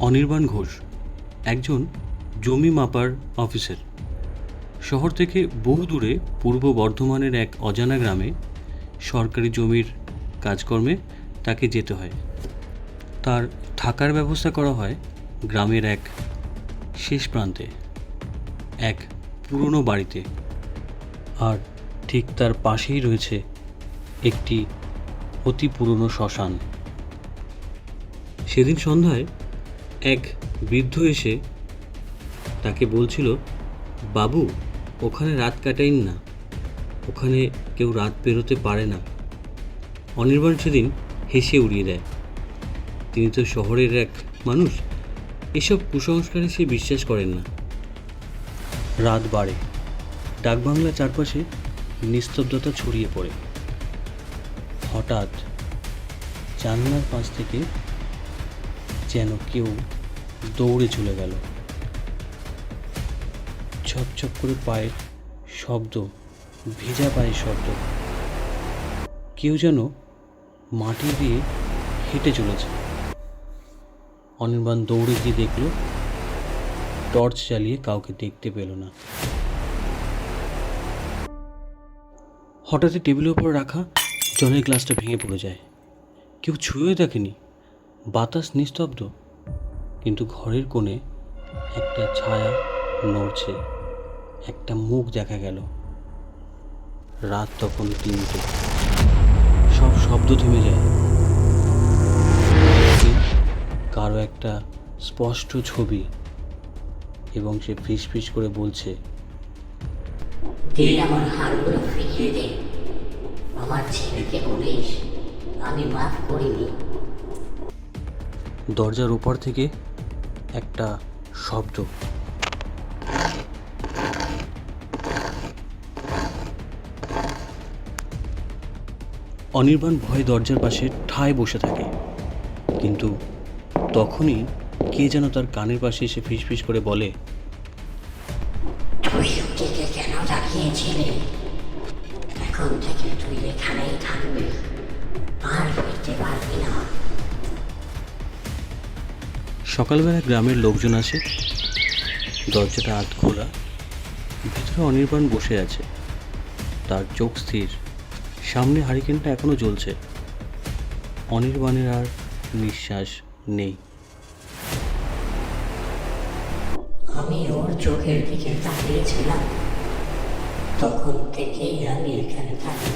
অনির্বাণ ঘোষ, একজন জমি মাপার অফিসার। শহর থেকে বহু দূরে পূর্ব বর্ধমানের এক অজানা গ্রামে সরকারি জমির কাজকর্মে তাকে যেতে হয়। তার থাকার ব্যবস্থা করা হয় গ্রামের এক শেষ প্রান্তে, এক পুরনো বাড়িতে। আর ঠিক তার পাশেই রয়েছে একটি অতি পুরনো শ্মশান। সেদিন সন্ধ্যায় এক বৃদ্ধ এসে তাকে বলছিল, বাবু, ওখানে রাত কাটাইন না। ওখানে কেউ রাত পেরোতে পারে না। অনির্বাণ সেদিন হেসে উড়িয়ে দেয়। তিনি তো শহরের এক মানুষ, এসব কুসংস্কারে সে বিশ্বাস করেন না। রাত বাড়ে। ডাকবাংলার চারপাশে নিস্তব্ধতা ছড়িয়ে পড়ে। হঠাৎ জানলার পাশ থেকে যেন কেউ দৌড়ে চলে গেল। ছপ করে পায়ের শব্দ, ভেজা পায়ের শব্দ। কেউ যেন মাটি দিয়ে হেঁটে চলেছে। অনির্বাণ দৌড়ে গিয়ে দেখল, টর্চ চালিয়ে কাউকে দেখতে পেল না। হঠাৎই টেবিলের উপর রাখা জলের গ্লাসটা ভেঙে পড়ে যায়। কেউ ছুঁয়ে দেখেনি। বাতাস নিস্তব্ধ, কিন্তু ঘরের কোণে একটা ছায়া নড়ছে, একটা মুখ দেখা গেল। রাত তখন তিনটে। সব শব্দ থেমে যায়। কারও একটা স্পষ্ট ছবি এবং সে ফিস ফিস করে বলছে আমার হাড়গুলো ফিরিয়ে দে। আমার ছেলেকে বলিস, আমি মাফ করিনি। দরজার ওপর থেকে একটা শব্দ। অনির্বাণ ভয়ে দরজার পাশে ঠায় বসে থাকে। কিন্তু তখনই কে যেন তার কানের পাশে এসে ফিসফিস করে বলে কেন এখন থেকে তুই এখানেই সকালবেলা গ্রামের লোকজন আসে। দরজাটা আধ খোলা। ভিতরে অনির্বাণ বসে আছে। তার চোখ স্থির। সামনে হারিকেনটা এখনও জ্বলছে। অনির্বাণের আর নিঃশ্বাস নেই। আমি ওর চোখের দিকে তাকিয়েছিলাম। তখন থেকেই আমি এখানে থাকি।